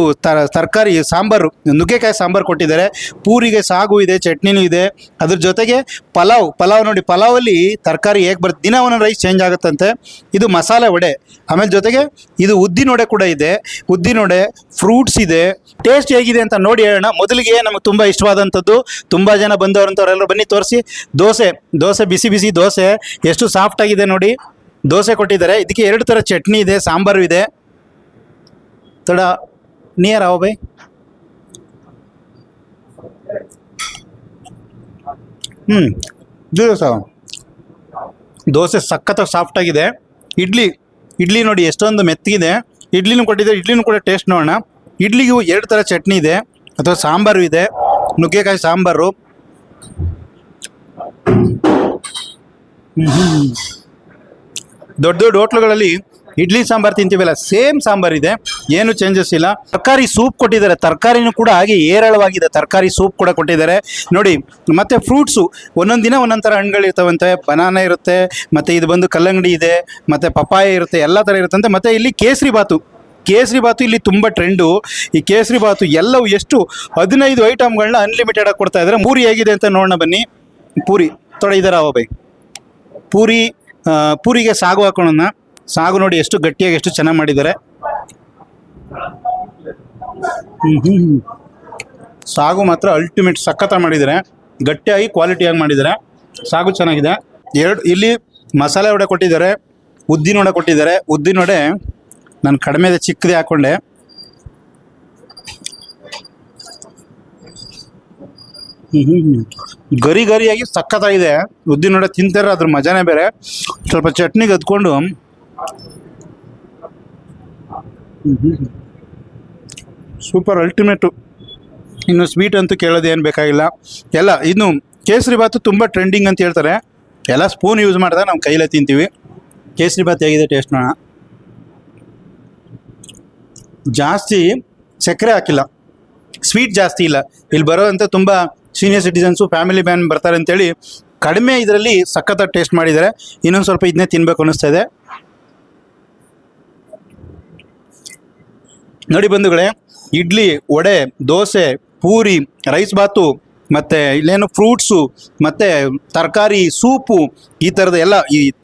ತರಕಾರಿ, ಸಾಂಬಾರು, ನುಗ್ಗೆಕಾಯಿ ಸಾಂಬಾರು ಕೊಟ್ಟಿದ್ದಾರೆ. ಪೂರಿಗೆ ಸಾಗು ಇದೆ, ಚಟ್ನಿನೂ ಇದೆ. ಅದ್ರ ಜೊತೆಗೆ ಪಲಾವ್ ಪಲಾವ್ ನೋಡಿ, ಪಲಾವಲ್ಲಿ ತರಕಾರಿ ಹೇಗೆ ಬರುತ್ತೆ ದಿನ ಒಂದೊಂದು ರೈಸ್ ಚೇಂಜ್ ಆಗುತ್ತಂತೆ. ಇದು ಮಸಾಲೆ ವಡೆ, ಆಮೇಲೆ ಜೊತೆಗೆ ಇದು ಉದ್ದಿನ ವಡೆ ಕೂಡ ಇದೆ. ಉದ್ದಿನ ವಡೆ ಫ್ರೂಟ್ಸ್ ಇದೆ. ಟೇಸ್ಟ್ ಹೇಗಿದೆ ಅಂತ ನೋಡಿ ಹೇಳೋಣ. ಮೊದಲಿಗೆ ನಮಗೆ ತುಂಬ ಇಷ್ಟವಾದಂಥದ್ದು ತುಂಬ ಜನ ಬಂದವರಂಥವ್ರೆಲ್ಲರೂ ಬನ್ನಿ ತೋರಿಸಿ. ದೋಸೆ ದೋಸೆ ಬಿಸಿ ಬಿಸಿ ದೋಸೆ ಎಷ್ಟು ಸಾಫ್ಟ್ ಆಗಿದೆ ನೋಡಿ. ದೋಸೆ ಕೊಟ್ಟಿದ್ದಾರೆ. ಇದಕ್ಕೆ ಎರಡು ಥರ ಚಟ್ನಿ ಇದೆ ಸಾಂಬಾರು ಇದೆ. ತಡ ನಿಯರ್ ಆವ ಬೈ? ಹ್ಞೂ ದೋಸ ದೋಸೆ ಸಖತ್ತಾಗಿ ಸಾಫ್ಟ್ ಆಗಿದೆ. ಇಡ್ಲಿ ಇಡ್ಲಿ ನೋಡಿ ಎಷ್ಟೊಂದು ಮೆತ್ತಗಿದೆ. ಇಡ್ಲಿನೂ ಕೊಟ್ಟಿದ್ದಾರೆ ಇಡ್ಲಿನೂ ಕೂಡ ಟೇಸ್ಟ್ ನೋಡೋಣ. ಇಡ್ಲಿಗೂ ಎರಡು ಥರ ಚಟ್ನಿ ಇದೆ. ಅಥವಾ ಸಾಂಬಾರು ಇದೆ. ನುಗ್ಗೆಕಾಯಿ ಸಾಂಬಾರು. ದೊಡ್ಡ ದೊಡ್ಡ ಹೋಟ್ಲುಗಳಲ್ಲಿ ಇಡ್ಲಿ ಸಾಂಬಾರು ತಿಂತೀವಲ್ಲ, ಸೇಮ್ ಸಾಂಬಾರ್ ಇದೆ. ಏನು ಚೇಂಜಸ್ ಇಲ್ಲ. ತರಕಾರಿ ಸೂಪ್ ಕೊಟ್ಟಿದ್ದಾರೆ. ತರಕಾರಿನೂ ಕೂಡ ಹಾಗೆ ಏರಳವಾಗಿದೆ ತರಕಾರಿ ಸೂಪ್ ಕೂಡ ಕೊಟ್ಟಿದ್ದಾರೆ. ನೋಡಿ, ಮತ್ತೆ ಫ್ರೂಟ್ಸು ಒಂದೊಂದು ದಿನ ಒಂದೊಂದು ಥರ ಹಣ್ಣುಗಳಿರ್ತಾವಂತೆ ಬನಾನ ಇರುತ್ತೆ, ಮತ್ತೆ ಇದು ಬಂದು ಕಲ್ಲಂಗಡಿ ಇದೆ, ಮತ್ತೆ ಪಪ್ಪಾಯ ಇರುತ್ತೆ, ಎಲ್ಲ ಥರ ಇರುತ್ತಂತೆ. ಮತ್ತೆ ಇಲ್ಲಿ ಕೇಸರಿ ಬಾತು. ಕೇಸರಿ ಬಾತು ಇಲ್ಲಿ ತುಂಬ ಟ್ರೆಂಡು ಈ ಕೇಸರಿ ಬಾತು ಎಲ್ಲವೂ ಎಷ್ಟು ಹದಿನೈದು ಐಟಮ್ಗಳನ್ನ ಅನ್ಲಿಮಿಟೆಡ್ ಆಗಿ ಕೊಡ್ತಾ ಇದ್ದಾರೆ ಪೂರಿ ಹೇಗಿದೆ ಅಂತ ನೋಡೋಣ ಬನ್ನಿ. ಪೂರಿ, ತೊಡ ಅವ ಬೈ. ಪೂರಿ ಪೂರಿಗೆ ಸಾಗು ಹಾಕೋಣ ಸಾಗು ನೋಡಿ ಎಷ್ಟು ಗಟ್ಟಿಯಾಗಿ ಎಷ್ಟು ಚೆನ್ನಾಗಿ ಮಾಡಿದ್ದಾರೆ. ಸಾಗು ಮಾತ್ರ ಅಲ್ಟಿಮೇಟ್ ಸಖತ್ತ ಮಾಡಿದ್ದಾರೆ. ಗಟ್ಟಿಯಾಗಿ ಕ್ವಾಲಿಟಿಯಾಗಿ ಮಾಡಿದ್ದಾರೆ. ಸಾಗು ಚೆನ್ನಾಗಿದೆ. ಎರಡು, ಇಲ್ಲಿ ಮಸಾಲೆ ವಡೆ ಕೊಟ್ಟಿದ್ದಾರೆ. ಉದ್ದಿನ ವಡೆ ಕೊಟ್ಟಿದ್ದಾರೆ. ಉದ್ದಿನ ವಡೆ ನಾನು ಕಡಿಮೆ ಚಿಕ್ಕದೇ ಹಾಕೊಂಡೆ. ಗರಿ ಗರಿಯಾಗಿ ಸಕ್ಕತ್ತಾಗಿದೆ ಉದ್ದಿನ ನೋಡ ತಿಂತಾರೆ, ಅದ್ರ ಮಜಾನೇ ಬೇರೆ. ಸ್ವಲ್ಪ ಚಟ್ನಿಗೆ ಹತ್ಕೊಂಡು ಸೂಪರ್ ಅಲ್ಟಿಮೇಟು ಇನ್ನು ಸ್ವೀಟ್ ಅಂತೂ ಕೇಳೋದೇನು ಬೇಕಾಗಿಲ್ಲ. ಎಲ್ಲ, ಇನ್ನು ಕೇಸರಿ ಬಾತು ತುಂಬ ಟ್ರೆಂಡಿಂಗ್ ಅಂತ ಹೇಳ್ತಾರೆ. ಎಲ್ಲ ಸ್ಪೂನ್ ಯೂಸ್ ಮಾಡಿದ್ರೆ ನಾವು ಕೈಲೇ ತಿಂತೀವಿ. ಕೇಸರಿ ಬಾತ್ ಹೇಗಿದೆ ಟೇಸ್ಟ್ ನೋಡೋಣ. ಜಾಸ್ತಿ ಸಕ್ಕರೆ ಹಾಕಿಲ್ಲ. ಸ್ವೀಟ್ ಜಾಸ್ತಿ ಇಲ್ಲ. ಇಲ್ಲಿ ಬರೋವಂಥ ತುಂಬ ಸೀನಿಯರ್ ಸಿಟಿಸನ್ಸು ಫ್ಯಾಮಿಲಿ ಮ್ಯಾನ್ ಬರ್ತಾರೆ ಅಂತೇಳಿ ಕಡಿಮೆ ಇದರಲ್ಲಿ ಸಖತ್ತಾಗಿ ಟೇಸ್ಟ್ ಮಾಡಿದ್ದಾರೆ. ಇನ್ನೊಂದು ಸ್ವಲ್ಪ ಇದನ್ನೇ ತಿನ್ಬೇಕು ಅನ್ನಿಸ್ತಾ ಇದೆ. ನೋಡಿ ಬಂಧುಗಳೇ, ಇಡ್ಲಿ, ವಡೆ, ದೋಸೆ, ಪೂರಿ ರೈಸ್ ಬಾತು, ಮತ್ತು ಇಲ್ಲೇನು ಫ್ರೂಟ್ಸು ಮತ್ತು ತರಕಾರಿ, ಸೂಪು, ಈ ಥರದ ಎಲ್ಲ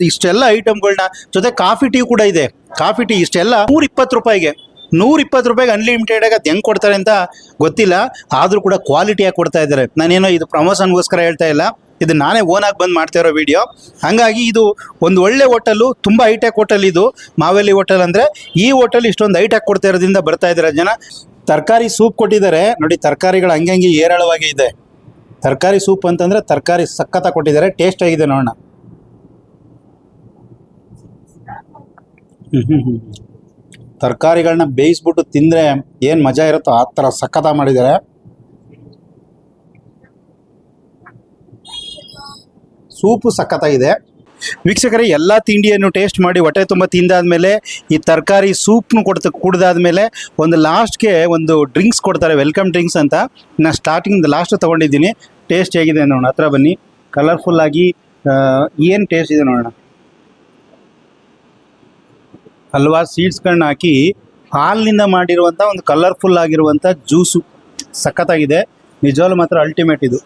ಇಷ್ಟೆಲ್ಲ ಐಟಮ್ಗಳನ್ನ ಜೊತೆ ಕಾಫಿ ಟೀ ಕೂಡ ಇದೆ. ಕಾಫಿ ಟೀ ಇಷ್ಟೆಲ್ಲ ನೂರ ಇಪ್ಪತ್ತು ರೂಪಾಯಿಗೆ. ನೂರ ಇಪ್ಪತ್ತು ರೂಪಾಯಿಗೆ ಅನ್ಲಿಮಿಟೆಡ್ ಆಗಿ ಅದು ಹೆಂಗೆ ಕೊಡ್ತಾರೆ ಅಂತ ಗೊತ್ತಿಲ್ಲ. ಆದರೂ ಕೂಡ ಕ್ವಾಲಿಟಿಯಾಗಿ ಕೊಡ್ತಾ ಇದ್ದಾರೆ. ನಾನೇನೋ ಇದು ಪ್ರಮೋಷನ್ಗೋಸ್ಕರ ಹೇಳ್ತಾ ಇಲ್ಲ. ಇದು ನಾನೇ ಓನಾಗಿ ಬಂದು ಮಾಡ್ತಾ ಇರೋ ವಿಡಿಯೋ ಹಾಗಾಗಿ ಇದು ಒಂದು ಒಳ್ಳೆ ಹೋಟೆಲು ತುಂಬ ಹೈಟೆಕ್ ಹೋಟೆಲ್ ಇದು. ಮಾವೇಲಿ ಹೋಟೆಲ್ ಅಂದರೆ ಈ ಹೋಟೆಲ್ ಇಷ್ಟೊಂದು ಹೈಟೆಕ್ ಕೊಡ್ತಾ ಇರೋದ್ರಿಂದ ಬರ್ತಾ ಇದ್ದಾರೆ ಜನ. ತರಕಾರಿ ಸೂಪ್ ಕೊಟ್ಟಿದ್ದಾರೆ. ನೋಡಿ, ತರಕಾರಿಗಳು ಹಂಗೆ ಹಂಗೆ ಏರಳವಾಗಿ ಇದೆ. ತರಕಾರಿ ಸೂಪ್ ಅಂತಂದರೆ ತರಕಾರಿ ಸಖತ್ತಾಗಿ ಕೊಟ್ಟಿದ್ದಾರೆ. ಟೇಸ್ಟ್ ಆಗಿದೆ ನೋಡೋಣ. ತರಕಾರಿಗಳನ್ನ ಬೇಯಿಸ್ಬಿಟ್ಟು ತಿಂದರೆ ಏನು ಮಜಾ ಇರುತ್ತೋ ಆ ಥರ ಸಖತ್ತಾಗಿ ಮಾಡಿದ್ದಾರೆ. ಸೂಪು ಸಖತ್ತಾಗಿದೆ ವೀಕ್ಷಕರೇ, ಎಲ್ಲ ತಿಂಡಿಯನ್ನು ಟೇಸ್ಟ್ ಮಾಡಿ ಹೊಟ್ಟೆ ತುಂಬ ತಿಂದಾದ್ಮೇಲೆ ಈ ತರಕಾರಿ ಸೂಪ್ನು ಕೊಡ್ತ, ಕುಡ್ದಾದ್ಮೇಲೆ ಒಂದು ಲಾಸ್ಟ್ಗೆ ಒಂದು ಡ್ರಿಂಕ್ಸ್ ಕೊಡ್ತಾರೆ ವೆಲ್ಕಮ್ ಡ್ರಿಂಕ್ಸ್ ಅಂತ. ನಾನು ಸ್ಟಾರ್ಟಿಂಗ್ ಲಾಸ್ಟ್ ತೊಗೊಂಡಿದ್ದೀನಿ. ಟೇಸ್ಟ್ ಹೇಗಿದೆ ನೋಡೋಣ. ಹತ್ರ ಬನ್ನಿ. ಕಲರ್ಫುಲ್ಲಾಗಿ ಏನು ಟೇಸ್ಟ್ ಇದೆ ನೋಡೋಣ. ಹಲವಾರು ಸೀಡ್ಸ್ಗಳನ್ನ ಹಾಕಿ ಹಾಲಿನಿಂದ ಮಾಡಿರುವಂಥ ಒಂದು ಕಲರ್ಫುಲ್ ಆಗಿರುವಂಥ ಜ್ಯೂಸು ಸಖತ್ತಾಗಿದೆ. ನಿಜವಾಗ್ಲೂ ಮಾತ್ರ ಅಲ್ಟಿಮೇಟ್ ಇದು.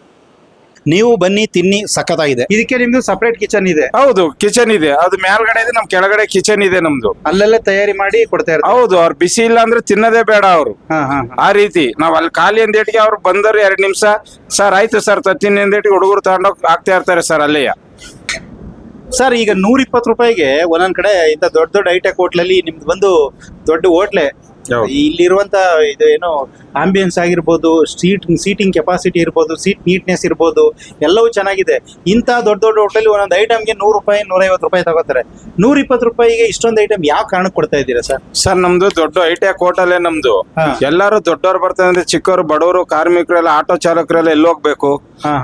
ನೀವು ಬನ್ನಿ ತಿನ್ನಿ ಸಖತ್ತಾಗಿದೆ. ಇದಕ್ಕೆ ನಿಮ್ದು ಸಪರೇಟ್ ಕಿಚನ್ ಇದೆ. ಹೌದು ಕಿಚನ್ ಇದೆ. ಅದು ಮೇಲ್ಗಡೆ ಇದೆ ನಮ್ ಕೆಳಗಡೆ ಕಿಚನ್ ಇದೆ ನಮ್ದು. ಅಲ್ಲೆಲ್ಲ ತಯಾರಿ ಮಾಡಿ ಕೊಡ್ತಾ ಇರ್ತಾರೆ. ಹೌದು ಅವ್ರು ಬಿಸಿ ಇಲ್ಲ ಅಂದ್ರೆ ತಿನ್ನದೇ ಬೇಡ ಅವರು. ಹಾ ಹಾ ಆ ರೀತಿ. ನಾವ್ ಅಲ್ಲಿ ಖಾಲಿ ಅಂದೇಟಿಗೆ ಅವ್ರು ಬಂದರು ಎರಡ್ ನಿಮಿಷ ಸರ್ ಆಯ್ತು ಸರ್ ತತ್ತೀನಿ ಅಂದೇಟಿಗೆ ಹುಡುಗರು ತಗೊಂಡೋಗ್ ಆಗ್ತಾ ಇರ್ತಾರೆ ಸರ್ ಅಲ್ಲಿಯ. ಸರ್, ಈಗ ನೂರ ಇಪ್ಪತ್ತು ರೂಪಾಯಿಗೆ ಒಂದೊಂದ್ ಕಡೆ ಇಂಥ ದೊಡ್ಡ ದೊಡ್ಡ ಐಟೆಕ್ ಹೋಟ್ಲಲ್ಲಿ ನಿಮ್ದು ಬಂದು ದೊಡ್ಡ ಹೋಟ್ಲೆ. ಇಲ್ಲಿರುವಂತ ಇದು ಏನು ಆಂಬಿಯನ್ಸ್ ಆಗಿರ್ಬೋದು ಸೀಟ್ ಸೀಟಿಂಗ್ ಕೆಪಾಸಿಟಿ ಇರ್ಬೋದು ಸೀಟ್ ನೀಟ್ನೆಸ್ ಇರ್ಬೋದು ಎಲ್ಲವೂ ಚೆನ್ನಾಗಿದೆ. ಇಂಥ ದೊಡ್ಡ ದೊಡ್ಡ ಹೋಟೆಲ್ ಒಂದೊಂದು ಐಟಮ್ಗೆ ನೂರು ರೂಪಾಯಿ ನೂರೈವತ್ತು ರೂಪಾಯಿ ತಗೋತಾರೆ. ನೂರ ಇಪ್ಪತ್ತು ರೂಪಾಯಿಗೆ ಇಷ್ಟೊಂದು ಐಟಮ್ ಯಾವ ಕಾರಣಕ್ಕೆ ಕೊಡ್ತಾ ಇದ್ದೀರಾ ಸರ್? ಸರ್ ನಮ್ದು ದೊಡ್ಡ ಐಟೆಕ್ ಹೋಟೆಲ್ ನಮ್ದು. ಎಲ್ಲರೂ ದೊಡ್ಡವ್ರು ಬರ್ತಾರೆ ಅಂದ್ರೆ ಚಿಕ್ಕವರು ಬಡವರು ಕಾರ್ಮಿಕರೆಲ್ಲ ಆಟೋ ಚಾಲಕರೆಲ್ಲ ಎಲ್ಲಿ ಹೋಗ್ಬೇಕು.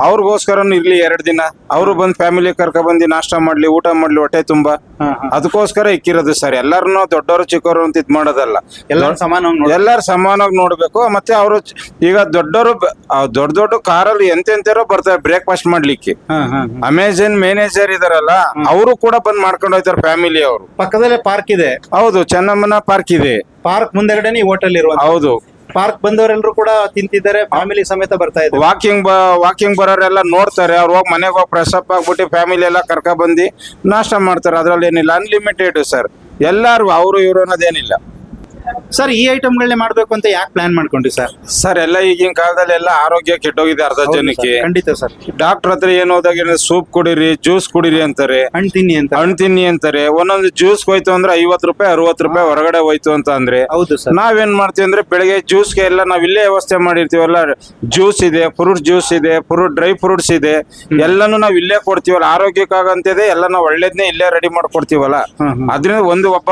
ಅವ್ರಿಗೋಸ್ಕರ ಇರ್ಲಿ ಎರಡು ದಿನ. ಅವರು ಬಂದ್ ಫ್ಯಾಮಿಲಿ ಕರ್ಕೊಂಡ್ ಬಂದು ನಾಷ್ಟ ಮಾಡ್ಲಿ ಊಟ ಮಾಡ್ಲಿ ಹೊಟ್ಟೆ ತುಂಬಾ. ಅದಕ್ಕೋಸ್ಕರ ಇಕ್ಕಿರೋದು ಸರ್. ಎಲ್ಲಾರು ದೊಡ್ಡವರು ಚಿಕ್ಕವರು ಅಂತ ಇದ್ ಮಾಡೋದಲ್ಲ. ಎಲ್ಲರೂ ಸಮಾನವಾಗಿ ನೋಡಿ ಎಲ್ಲಾರು ಸಮಾನವಾಗಿ ನೋಡ್ಬೇಕು. ಮತ್ತೆ ಅವರು ಈಗ ದೊಡ್ಡವರು ದೊಡ್ಡ ದೊಡ್ಡ ಕಾರಲ್ಲಿ ಎಂತೆಂತಾರೋ ಬರ್ತಾರೆ ಬ್ರೇಕ್ಫಾಸ್ಟ್ ಮಾಡ್ಲಿಕ್ಕೆ. ಅಮೆಜಾನ್ ಮ್ಯಾನೇಜರ್ ಇದಾರಲ್ಲ ಅವರು ಕೂಡ ಬಂದ್ ಮಾಡ್ಕೊಂಡು ಹೋಯ್ತಾರೆ ಫ್ಯಾಮಿಲಿ ಅವರು. ಪಕ್ಕದಲ್ಲೇ ಪಾರ್ಕ್ ಇದೆ. ಹೌದು ಚೆನ್ನಮ್ಮನ ಪಾರ್ಕ್ ಇದೆ. ಪಾರ್ಕ್ ಮುಂದೆ ಹೋಟೆಲ್ ಇರುವ ಹೌದು. ಪಾರ್ಕ್ ಬಂದವರೆಲ್ಲರೂ ಕೂಡ ತಿಂತಿದ್ದಾರೆ ಫ್ಯಾಮಿಲಿ ಸಮೇತ ಬರ್ತಾ ಇದ್ದಾರೆ. ವಾಕಿಂಗ್ ವಾಕಿಂಗ್ ಬರೋರೆಲ್ಲ ನೋಡ್ತಾರೆ, ಅವ್ರು ಹೋಗಿ ಮನೆಗೆ ಹೋಗಿ ಫ್ರೆಶ್ ಅಪ್ ಆಗ್ಬಿಟ್ಟು ಫ್ಯಾಮಿಲಿ ಎಲ್ಲ ಕರ್ಕೊಂಡ್ಬಂದು ಬಂದು ನಾಷ್ಟ ಮಾಡ್ತಾರೆ. ಅದ್ರಲ್ಲಿ ಏನಿಲ್ಲ ಅನ್ಲಿಮಿಟೆಡ್ ಸರ್ ಎಲ್ಲರೂ ಅವರು, ಇವರು ಅನ್ನೋದೇನಿಲ್ಲ. ಸರ್ ಈ ಐಟಮ್ಗಳನ್ನೇ ಮಾಡ್ಬೇಕು ಅಂತ ಯಾಕೆ ಪ್ಲಾನ್ ಮಾಡ್ಕೊಂಡ್ರಿ ಸರ್ ಸರ್ ಎಲ್ಲ ಈಗಿನ ಕಾಲದಲ್ಲಿ ಎಲ್ಲ ಆರೋಗ್ಯ ಕೆಟ್ಟೋಗಿದೆ ಅರ್ಧ ಜನಕ್ಕೆ. ಖಂಡಿತ ಸರ್ ಡಾಕ್ಟರ್ ಹತ್ರ ಏನ್ ಹೋದಾಗ ಸೂಪ್ ಕುಡೀರಿ ಜ್ಯೂಸ್ ಕುಡೀರಿ ಅಂತಾರೆ. ಹಣ್ಣು ತಿನ್ನಿ ಅಂತ. ಹಣ್ಣು ತಿನ್ನಿ ಅಂತಾರೆ. ಒಂದೊಂದು ಜ್ಯೂಸ್ ಹೋಯ್ತು ಅಂದ್ರೆ ಐವತ್ ರೂಪಾಯಿ ಅರವತ್ ರೂಪಾಯಿ ಹೊರಗಡೆ ಹೋಯ್ತು ಅಂತ ಅಂದ್ರೆ ಹೌದು ಸರ್ ನಾವೇನ್ ಮಾಡ್ತೀವಿ ಅಂದ್ರೆ ಬೆಳಿಗ್ಗೆ ಜ್ಯೂಸ್ಗೆ ಎಲ್ಲ ನಾವ್ ಇಲ್ಲೇ ವ್ಯವಸ್ಥೆ ಮಾಡಿರ್ತೀವಲ್ಲ ಜ್ಯೂಸ್ ಇದೆ ಫ್ರೂಟ್ ಜ್ಯೂಸ್ ಇದೆ ಫ್ರೂಟ್ ಡ್ರೈ ಫ್ರೂಟ್ಸ್ ಇದೆ. ಎಲ್ಲಾನು ನಾವ್ ಇಲ್ಲೇ ಕೊಡ್ತೀವಲ್ಲ. ಆರೋಗ್ಯಕ್ಕಾಗಂತಿದೆ ಎಲ್ಲ ನಾವು ಒಳ್ಳೇದನ್ನೇ ಇಲ್ಲೇ ರೆಡಿ ಮಾಡ್ಕೊಡ್ತೀವಲ್ಲ. ಅದರಿಂದ ಒಂದು ಒಬ್ಬ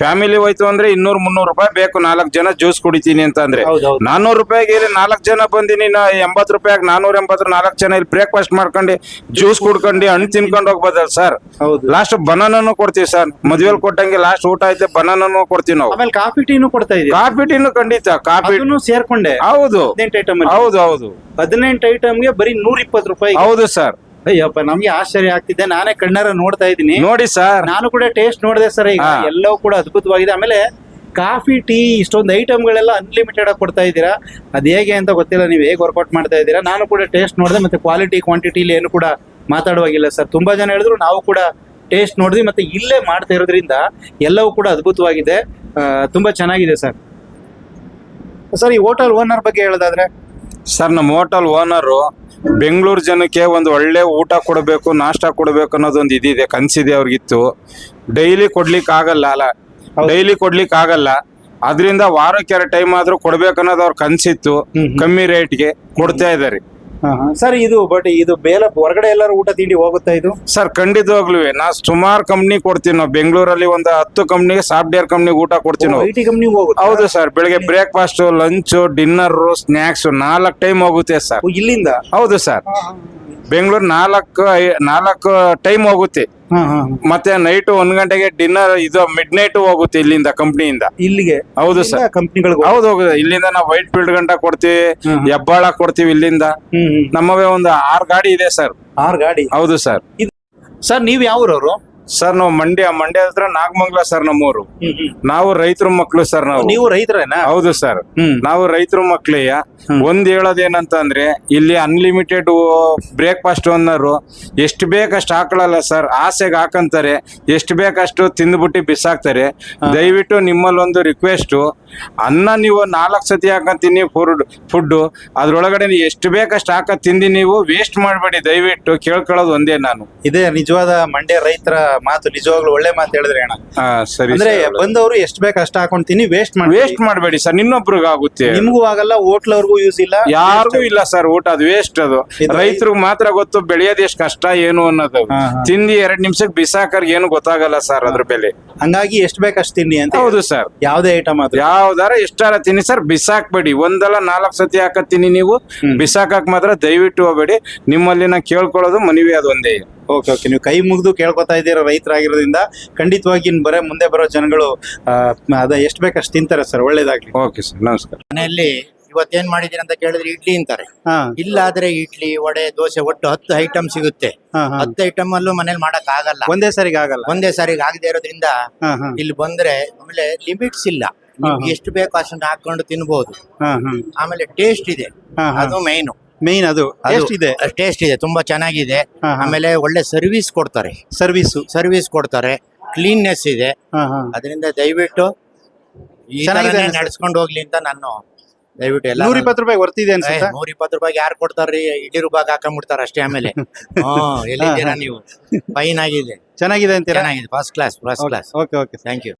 ಫ್ಯಾಮಿಲಿ ಹೋಯ್ತು ಅಂದ್ರೆ ಇನ್ನೂರ್ ಮುನ್ನೂರು ರೂಪಾಯಿ ಬೇಕು. ನಾಲ್ಕು ಜನ ಜ್ಯೂಸ್ ಕುಡಿತೀನಿ ಅಂತ ಅಂದ್ರೆ. ರೂಪಾಯಿಗೆ ಇಲ್ಲಿ ನಾಲ್ಕು ಜನ ಬಂದಿನಿ ನಾ ಎಂಬತ್ ರೂಪಾಯಿಗೆ ನಾನೂರ ಎಂಬತ್ತು ನಾಲ್ಕು ಜನ ಇಲ್ಲಿ ಬ್ರೇಕ್ಫಾಸ್ಟ್ ಮಾಡ್ಕೊಂಡು ಜ್ಯೂಸ್ ಕುಡ್ಕೊಂಡು ಹಣ್ಣು ತಿನ್ಕೊಂಡು ಹೋಗ್ಬೋದಲ್ಲ ಸರ್? ಹೌದು. ಲಾಸ್ಟ್ ಬನಾನು ಕೊಡ್ತೀವಿ ಸರ್. ಮದ್ವೆಲ್ ಕೊಟ್ಟಂಗೆ ಲಾಸ್ಟ್ ಊಟ ಐತೆ ಬನಾನು ಕೊಡ್ತೀವಿ ನಾವು. ಆಮೇಲೆ ಕಾಫಿ ಟೀನು ಕೊಡ್ತಾ ಇದೀವಿ ಕಾಫಿ ಟೀನು ಖಂಡಿತ ಕಾಫಿ ಅದನ್ನು ಸೇರ್ಕೊಂಡೆ. ಹೌದು. ಹದಿನೆಂಟು ಐಟಮ್ ಹೌದು ಹೌದು. ಹದಿನೆಂಟು ಐಟಮ್ಗೆ ಬರೀ ನೂರ ಇಪ್ಪತ್ತು ರೂಪಾಯಿ ಹೌದು ಸರ್. ಅಯ್ಯಪ್ಪ ನಮ್ಗೆ ಆಶ್ಚರ್ಯ ಆಗ್ತಿದೆ. ನಾನೇ ಕಣ್ಣಾರ ನೋಡ್ತಾ ಇದ್ದೀನಿ. ನೋಡಿ ಸರ್. ನಾನು ಕೂಡ ಟೇಸ್ಟ್ ನೋಡಿದೆ ಸರ್ ಈಗ. ಹಾ. ಎಲ್ಲವೂ ಕೂಡ ಅದ್ಭುತವಾಗಿದೆ. ಆಮೇಲೆ ಕಾಫಿ ಟೀ ಇಷ್ಟೊಂದು ಐಟಮ್ಗಳೆಲ್ಲ ಅನ್ಲಿಮಿಟೆಡ್ ಆಗಿ ಕೊಡ್ತಾ ಇದ್ದೀರಾ? ಅದು ಹೇಗೆ ಅಂತ ಗೊತ್ತಿಲ್ಲ. ನೀವು ಹೇಗೆ ವರ್ಕೌಟ್ ಮಾಡ್ತಾ ಇದ್ದೀರಾ? ನಾನು ಕೂಡ ಟೇಸ್ಟ್ ನೋಡಿದೆ ಮತ್ತೆ ಕ್ವಾಲಿಟಿ ಕ್ವಾಂಟಿಟಿಲಿ ಏನು ಕೂಡ ಮಾತಾಡುವಾಗಿಲ್ಲ ಸರ್. ತುಂಬಾ ಜನ ಹೇಳಿದ್ರು ನಾವು ಕೂಡ ಟೇಸ್ಟ್ ನೋಡಿದ್ವಿ ಮತ್ತೆ ಇಲ್ಲೇ ಮಾಡ್ತಾ ಇರೋದ್ರಿಂದ ಎಲ್ಲವೂ ಕೂಡ ಅದ್ಭುತವಾಗಿದೆ. ಆ, ತುಂಬಾ ಚೆನ್ನಾಗಿದೆ ಸರ್. ಸರ್ ಈ ಹೋಟೆಲ್ ಓನರ್ ಬಗ್ಗೆ ಹೇಳೋದಾದ್ರೆ? ಸರ್ ನಮ್ಮ ಹೋಟೆಲ್ ಓನರು ಬೆಂಗಳೂರು ಜನಕ್ಕೆ ಒಂದು ಒಳ್ಳೆ ಊಟ ಕೊಡಬೇಕು ನಾಷ್ಟ ಕೊಡಬೇಕು ಅನ್ನೋದು ಒಂದು ಇದಿದೆ ಕನ್ಸಿದೆ ಅವ್ರಿಗಿತ್ತು. ಡೈಲಿ ಕೊಡ್ಲಿಕ್ಕೆ ಆಗಲ್ಲ ಅಲ್ಲ. ಡೈಲಿ ಕೊಡ್ಲಿಕ್ಕೆ ಆಗಲ್ಲ. ಅದರಿಂದ ವಾರಕ್ಕೆ ಎರಡು ಟೈಮ್ ಆದ್ರೂ ಕೊಡ್ಬೇಕನ್ನೋದು ಅವ್ರ ಕನ್ಸಿತ್ತು. ಕಮ್ಮಿ ರೇಟ್ಗೆ ಕೊಡ್ತಾ ಇದಾರೆ. ಸರ್ ಇದು ಬಟ್ ಇದು ಬೇಲ ಹೊರಗಡೆ ಎಲ್ಲರೂ ಊಟ ತಿಂಡಿ ಹೋಗುತ್ತಾ ಇದು? ಸರ್ ಖಂಡಿತವಾಗ್ಲೂ. ನಾ ಸುಮಾರು ಕಂಪ್ನಿ ಕೊಡ್ತೀವಿ ನಾವು. ಬೆಂಗಳೂರಲ್ಲಿ ಒಂದು ಹತ್ತು ಕಂಪ್ನಿಗೆ ಸಾಫ್ಟ್ವೇರ್ ಕಂಪ್ನಿಗೆ ಊಟ ಕೊಡ್ತೀವಿ ನಾವು. ಐಟಿ ಕಂಪ್ನಿ ಹೋಗುತ್ತೆ? ಹೌದು ಸರ್. ಬೆಳಿಗ್ಗೆ ಬ್ರೇಕ್ಫಾಸ್ಟ್ ಲಂಚ್ ಡಿನ್ನರ್ ಸ್ನಾಕ್ಸ್ ನಾಲ್ಕು ಟೈಮ್ ಹೋಗುತ್ತೆ ಸರ್. ಇಲ್ಲಿಂದ? ಹೌದು ಸರ್. ಬೆಂಗಳೂರು ನಾಲ್ಕು ನಾಲ್ಕು ಟೈಮ್ ಹೋಗುತ್ತೆ. ಮತ್ತೆ ನೈಟ್ ಒಂದ್ ಗಂಟೆಗೆ ಡಿನ್ನರ್ ಇದು ಮಿಡ್ ನೈಟ್ ಹೋಗುತ್ತೆ ಇಲ್ಲಿಂದ ಕಂಪ್ನಿಯಿಂದ ಇಲ್ಲಿಗೆ? ಹೌದು ಸರ್ ಕಂಪ್ನಿಗಳಿಗೆ ಹೌದು ಹೋಗುದ ಇಲ್ಲಿಂದ ನಾವು ವೈಟ್ ಫೀಲ್ಡ್ ಗಂಟ ಕೊಡ್ತೀವಿ. ಹೆಬ್ಬಾಳ ಕೊಡ್ತೀವಿ ಇಲ್ಲಿಂದ. ನಮ್ಮವೇ ಒಂದು ಆರ್ ಗಾಡಿ ಇದೆ ಸರ್ ಆರ್ ಗಾಡಿ? ಹೌದು ಸರ್ ಸರ್ ನೀವ್ ಯಾವ ಊರವ್ರು? ಸರ್ ನಾವು ಮಂಡ್ಯ ಮಂಡ್ಯ ಹತ್ರ ನಾಗಮಂಗಲ ಸರ್ ನಮ್ಮೂರು. ನಾವು ರೈತರ ಮಕ್ಕಳು ಸರ್ ನಾವು. ನೀವು ರೈತರೇನಾ? ಹೌದು ಸರ್. ನಾವು ರೈತರ ಮಕ್ಕಳಿಯ ಒಂದ್ ಹೇಳೋದೇನಂತ ಅಂದ್ರೆ ಇಲ್ಲಿ ಅನ್ಲಿಮಿಟೆಡ್ ಬ್ರೇಕ್ಫಾಸ್ಟ್ ಅನ್ನೋರು ಎಷ್ಟು ಬೇಕಷ್ಟು ಹಾಕೊಳ್ಳಲ್ಲ ಸರ್. ಆಸೆಗೆ ಹಾಕಂತಾರೆ. ಎಷ್ಟು ಬೇಕಷ್ಟು ತಿಂದ್ಬಿಟ್ಟು ಬಿಸಾಕ್ತಾರೆ. ದಯವಿಟ್ಟು ನಿಮ್ಮಲ್ಲಿ ಒಂದು ರಿಕ್ವೆಸ್ಟ್ ಅನ್ನ ನೀವು ನಾಲ್ಕು ಸತಿ ಹಾಕಂತೀನಿ ಫುಡ್ ಫುಡ್ ಅದ್ರೊಳಗಡೆ ಎಷ್ಟು ಬೇಕಷ್ಟು ಹಾಕ ತಿಂದಿ ನೀವು ವೇಸ್ಟ್ ಮಾಡಬೇಡಿ ದಯವಿಟ್ಟು. ಕೇಳ್ಕೊಳ್ಳೋದು ಒಂದೇ ನಾನು. ಇದೇ ನಿಜವಾದ ಮಂಡ್ಯ ರೈತರ ಮಾತು ನಿಜವಾಗ್ಲೂ ಒಳ್ಳೆ ಮಾತು ಹೇಳಿದ್ರೆ ಅಣ್ಣ. ಹಾ ಸರಿ ಅಂದ್ರೆ ಬಂದವರು ಎಷ್ಟ್ ಬೇಕು ಅಷ್ಟ ಹಾಕೊಂತೀನಿ ವೇಸ್ಟ್ ಮಾಡಿ ವೇಸ್ಟ್ ಮಾಡಬೇಡಿ ಸರ್ ಇನ್ನೊಬ್ರಿಗೆ ಆಗುತ್ತೆ ನಿಮ್ಗೂ ಆಗಲ್ಲ ಹೋಟ್ಲವ್ರಿಗೂ ಯೂಸ್ ಇಲ್ಲ. ಯಾರಿಗೂ ಇಲ್ಲ ಸರ್ ಊಟ ಅದು ವೇಸ್ಟ್ ಅದು. ಇದು- ರೈತರಿಗೆ ಮಾತ್ರ ಗೊತ್ತು ಬೆಳೆಯೋದು ಎಷ್ಟು ಕಷ್ಟ ಏನು ಅನ್ನೋದು. ಹಾ, ಹಾ. ತಿಂದಿ ಎರಡ್ ನಿಮಿಷಕ್ಕೆ ಬಿಸಾಕರ್ ಏನು ಗೊತ್ತಾಗಲ್ಲ ಸರ್ ಅದ್ರ ಬೆಲೆ. ಹಂಗಾಗಿ ಎಷ್ಟ್ ಬೇಕು ಅಷ್ಟ್ ತಿನ್ನಿ ಅಂತ ಹೌದು ಸರ್. ಯಾವ್ದೇ ಐಟಮ್ ಆದ್ರೂ. ಯಾವ್ದಾರ ಎಷ್ಟಾರ ತಿನ್ನಿ ಸರ್ ಬಿಸಾಕ್ಬೇಡಿ. ಒಂದಲ್ಲ ನಾಲ್ಕು ಸತಿ ಹಾಕತ್ತೀನಿ ನೀವು. ಬಿಸಾಕಕ್ ಮಾತ್ರ ದಯವಿಟ್ಟು ಹೋಗ್ಬೇಡಿ. ನಿಮ್ಮಲ್ಲಿ ನಾ ಕೇಳ್ಕೊಳ್ಳೋದು ಮನವಿ ಅದು ಒಂದೇ. ಓಕೆ ಓಕೆ ನೀವು ಕೈ ಮುಗಿದು ಕೇಳ್ಕೊತಾ ಇದ್ದೀರಾ ರೈತರಾಗಿರೋದ್ರಿಂದ ಖಂಡಿತವಾಗಿ ಇನ್ ಬರೇ ಮುಂದೆ ಬರೋ ಜನಗಳು ಆ, ಅದ ಎಷ್ಟ್ ಬೇಕು ಅಷ್ಟ್ ತಿಂತಾರೆ ಸರ್ ಒಳ್ಳೇದಾಗ್ಲಿ. ಓಕೆ ಸರ್ ನಮಸ್ಕಾರ. ಮನೆಯಲ್ಲಿ ಇವತ್ತೇನ್ ಮಾಡಿದೀನಿ ಅಂತ ಕೇಳಿದ್ರೆ ಇಡ್ಲಿ ಅಂತಾರೆ. ಹಾ. ಇಲ್ಲಾದ್ರೆ ಇಡ್ಲಿ ವಡೆ ದೋಸೆ ಒಟ್ಟು ಹತ್ತು ಐಟಮ್ ಸಿಗುತ್ತೆ. ಹಾ ಹಾ. ಹತ್ತು ಐಟಮ್ ಅಲ್ಲೂ ಮನೇಲಿ ಮಾಡಕ್ ಆಗಲ್ಲ. ಒಂದೇ ಸರಿಗೆ ಆಗಲ್ಲ. ಒಂದೇ ಸಾರಿಗೆ ಆಗದೆ ಇರೋದ್ರಿಂದ ಹಾ ಹಾ. ಇಲ್ಲಿ ಬಂದ್ರೆ ಆಮೇಲೆ ಲಿಮಿಟ್ಸ್ ಇಲ್ಲ. ನಿಮ್ಗೆ ಎಷ್ಟು ಬೇಕು ಅಷ್ಟನ್ನ ಹಾಕೊಂಡು ತಿನ್ಬಹುದು ಹಾ ಹಾ. ಆಮೇಲೆ ಟೇಸ್ಟ್ ಇದೆ. ಹಾ ಹಾ. ಅದು ಮೈನು ಮೇನ್ ಅದು. ಎಷ್ಟು ಇದೆ. ಟೇಸ್ಟ್ ಇದೆ ತುಂಬಾ ಚೆನ್ನಾಗಿದೆ. ಹಾ, ಹಾ. ಆಮೇಲೆ ಒಳ್ಳೆ ಸರ್ವಿಸ್ ಕೊಡ್ತಾರೆ. ಸರ್ವಿಸ್ ಸರ್ವಿಸ್ ಕೊಡ್ತಾರೆ. ಕ್ಲೀನ್ನೆಸ್ ಇದೆ. ಅದರಿಂದ ದಯವಿಟ್ಟು ಈ ಚೆನ್ನಾಗಿದೆ ಅನ್ಸುತ್ತೆ. ನಡ್ಸ್ಕೊಂಡು ಹೋಗ್ಲಿ ಅಂತ ನಾನು ದಯವಿಟ್ಟು ಎಲ್ಲ ನೂರ ಇಪ್ಪತ್ತು ರೂಪಾಯಿ ವರ್ತಿದೆ ಅನ್ಸುತ್ತಾ? ನೂರ ಇಪ್ಪತ್ತು ರೂಪಾಯಿ ಯಾರು ಕೊಡ್ತಾರ್ರಿ? ಇಡೀ ರೂಪಾಯಿ ಹಾಕೊಂಡ್ಬಿಡ್ತಾರ ಅಷ್ಟೇ ಆಮೇಲೆ. ಹ್ಮ್ ಎಲ್ಲಿದ್ದೀರಾ ನೀವು? ಫೈನ್ ಆಗಿದೆ. ಚೆನ್ನಾಗಿದೆ ಅಂತೀರಾ? ಚೆನ್ನಾಗಿದೆ. First class first class okay okay thank you